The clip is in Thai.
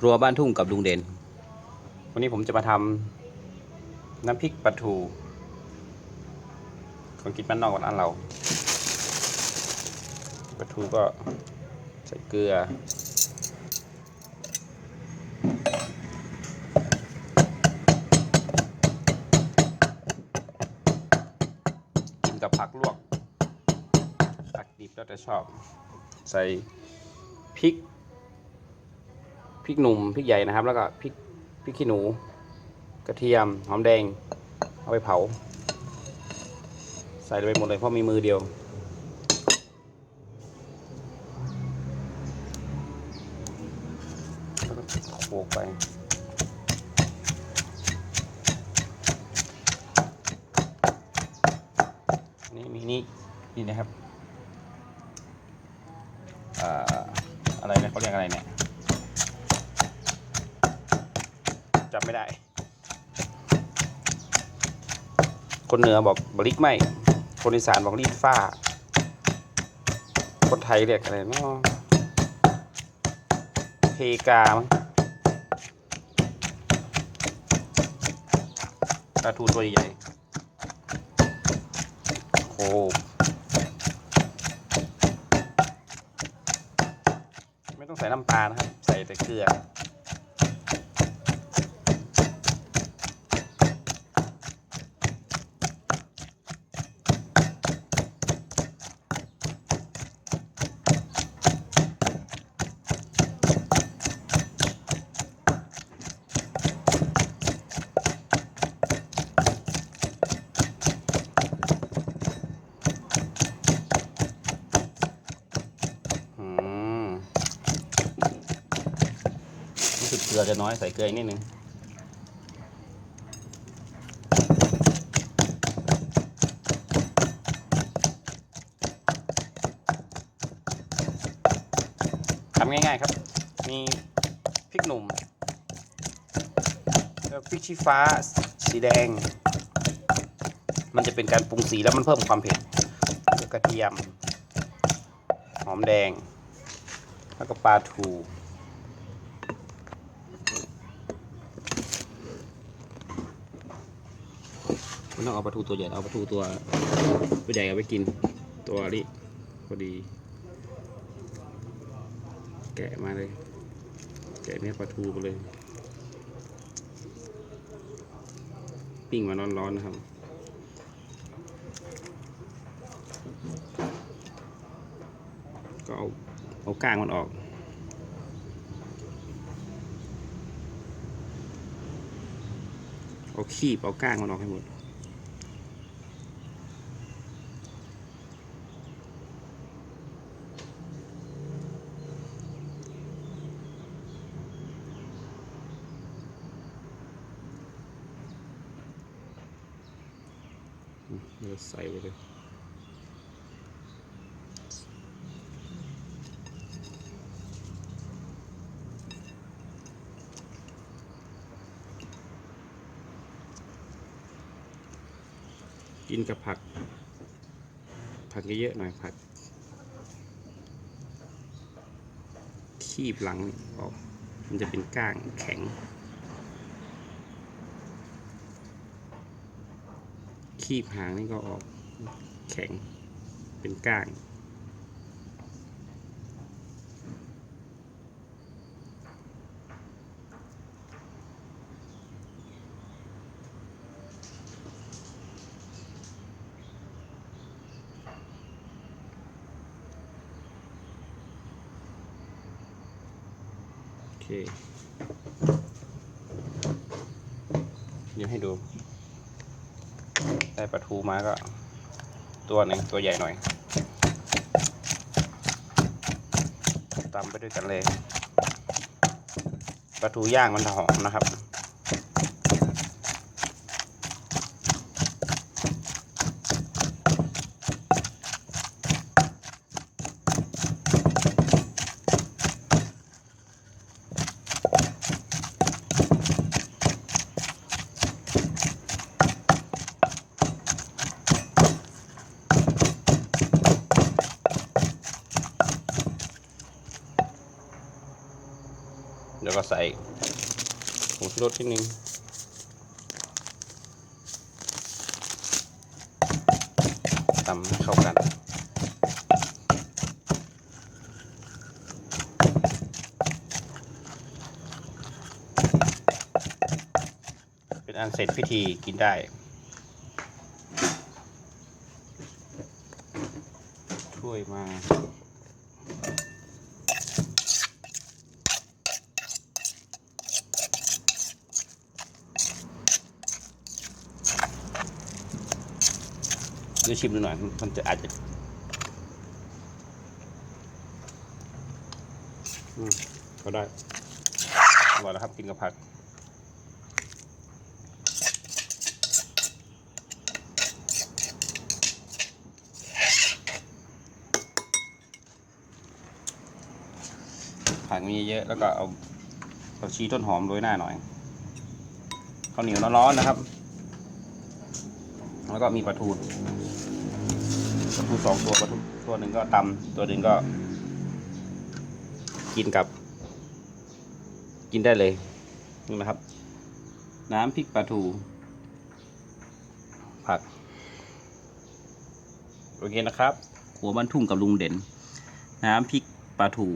ครัวบ้านทุ่งกับลุงเด่น วันนี้ผมจะมาทำน้ำพริกปลาทูของกินบ้านนอกบ้านเราปลาทูก็ใส่เกลือ กินกับผักลวก ผักดิบแล้วแต่ชอบ ใส่พริก พริกหนุ่มพริกใหญ่นะครับ แล้วก็พริกพริกขี้หนู กระเทียมหอมแดง เอาไปเผา ใส่ลงไปหมดเลยเพราะมีมือเดียวแล้วก็โขกไปนี่มีนี่นี่นะครับออะไรนะเขาเรียกอะไรเนี่ย จำไม่ได้ คนเหนือบอกบริกไม่คนอีสานบอกรีดฝ้า คนไทยเรียกอะไรเนาะเพกามั้งปลาทูตัวใหญ่โอ้ไม่ต้องใส่น้ำปลานะครับ ใส่แต่เกลือ ลือจะน้อยใส่เกลืออีกนิดนึงทำง่ายๆครับ มีพริกหนุ่มแล้วพริกชี้ฟ้าสีแดง มันจะเป็นการปรุงสีแล้วมันเพิ่มความเผ็ดแล้วกระเทียม หอมแดง แล้วก็ปลาทู ไม่ต้องเอาปลาทูตัวใหญ่เอาปลาทูตัวตัวใหญ่เอาไปกิน ตัวนี้พอดี แกะมาเลย แกะเนื้อปลาทูไปเลย ปิ้งมาร้อนๆนะครับก็เอาเอาก้างมันออก เอาคีบเอาก้างมันออกให้หมด เราใส่ไปเลยกินกับผัก ผักเยอะๆหน่อยผัก คีบหลังออก มันจะเป็นก้างแข็ง คีบหางนี่ก็ออกแข็งเป็นก้างโอเคเดี๋ยวให้ดู ได้ปลาทูมาก็ ตัวหนึ่งตัวใหญ่หน่อยตำไปด้วยกันเลยปลาทูย่างมันหอมนะครับ ก็ใส่ผงชูรสที่นึงตำให้เข้ากัน เป็นอันเสร็จพิธีกินได้ช่วยมา ดี๋ยวชิมดูหน่อย มันจะอาจจะอืมก็ได้อร่อยแล้วครับกินกับผักผักมีเยอะแล้วก็เอาผักชีต้นหอมโรยหน้าหน่อยข้าวเหนียวร้อนๆนะครับ แล้วก็มีปลาทูปลาทูสองตัวปลาทูตัวหนึ่งก็ตำตัวหนึ่งก็ กินกับ กินได้เลยนี่นะครับ น้ำพริกปลาทู ผัก โอเคนะครับหัวบ้านทุ่งกับลุงเด่น น้ำพริกปลาทู